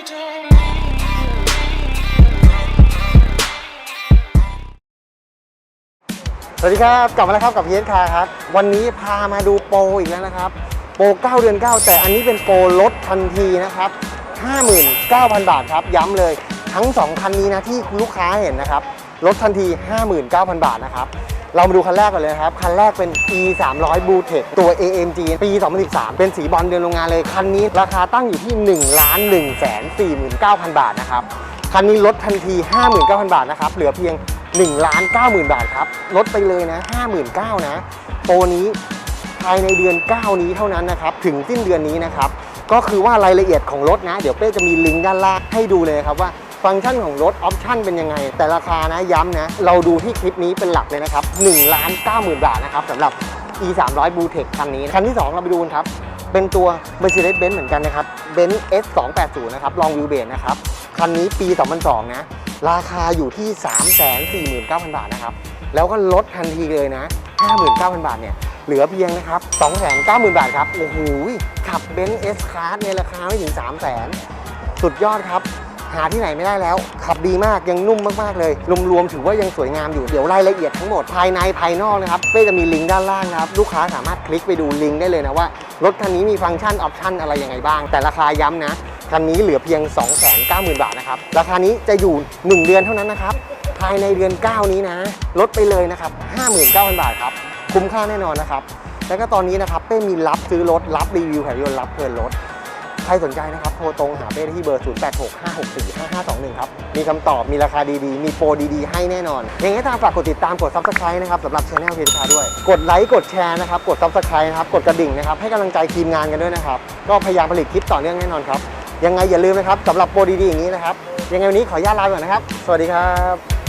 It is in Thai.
สวัสดีครับ กลับมาแล้วครับกับเพีเอสคาครับ วันนี้พามาดูโปรอีกแล้วนะครับ โปร 9 เดือน 9 แต่อันนี้เป็นโปรลดทันทีนะครับ 59,000 บาทครับ ย้ำเลยทั้ง 2 คันนี้นะที่ลูกค้าเห็นนะครับ ลดทันที 59,000 บาทนะครับ เรามาดูคันแรกก่อนเลยครับ คันแรกเป็น e 3 0 0 Blue Tech ตัว AMG ปี 2013 เป็นสีบอลเดือนโรงงานเลย คันนี้ราคาตั้งอยู่ที่1ล้าน1แสน49,000 บาทนะครับ คันนี้ลดทันที 59,000 บาทนะครับ เหลือเพียง1ล้าน90,000 บาทครับ ลดไปเลยนะ 59,000นะโปรนี้ภายในเดือน 9 นี้เท่านั้นนะครับ ถึงสิ้นเดือนนี้นะครับ ก็คือว่ารายละเอียดของรถนะ เดี๋ยวเป้จะมีลิงก์ด้านล่างให้ดูเลยครับว่า ฟังก์ชันของรถออปชั่นเป็นยังไง แต่ราคานะย้ำนะ เราดูที่คลิปนี้เป็นหลักเลยนะครับ1ล้าน90,000 บาทนะครับสำหรับ e 3 0 0 Blue Tech คันนี้ คันที่ 2 เราไปดูกันครับ เป็นตัว Mercedes-Benz เหมือนกันนะครับ Benz S 2 8 0นะครับลองวิวเบนนะครับ คันนี้ปี 2002 นะ ราคาอยู่ที่ 349,000 บาทนะครับ แล้วก็ลดทันทีเลยนะ 59,000 บาทเนี่ยเหลือเพียงนะครับ290,000 บาทครับ โอ้โหขับ Benz S Class ในราคาไม่ถึง 300,000 สุดยอดครับ หาที่ไหนไม่ได้แล้ว ขับดีมากยังนุ่มมากๆเลยรวมๆถือว่ายังสวยงามอยู่เดี๋ยวรายละเอียดทั้งหมดภายในภายนอกนะครับเป้จะมีลิงก์ด้านล่างนะครับลูกค้าสามารถคลิกไปดูลิงก์ได้เลยนะว่ารถคันนี้มีฟังก์ชันออปชันอะไรยังไงบ้าง แต่ราคาย้ำนะคันนี้เหลือเพียง 290,000 บาทนะครับราคานี้จะอยู่ 1 เดือนเท่านั้นนะครับภายในเดือน 9 นี้นะ ลดไปเลยนะครับ 59,000 บาทครับ คุ้มค่าแน่นอนนะครับ แล้วก็ตอนนี้นะครับเป้มีรับซื้อรถ รับรีวิวแผนยนต์รับเพลินรถ ใครสนใจนะครับ โทรตรงหาเป้ได้ที่เบอร์ 0865645521 ครับ มีคำตอบ มีราคาดีๆ มีโปรดีๆ ให้แน่นอนยังไงก็ตามฝากกดติดตาม กด subscribe นะครับสำหรับช anel เพจคาด้วย กดไลค์ กดแชร์นะครับ กด subscribe นะครับ กดกระดิ่งนะครับ ให้กำลังใจทีมงานกันด้วยนะครับ ก็พยายามผลิตคลิปต่อเนื่องแน่นอนครับ ยังไงอย่าลืมนะครับสำหรับโปรดีๆอย่างนี้นะครับ ยังไงวันนี้ขออนุญาตลาไปก่อนนะครับ สวัสดีครับ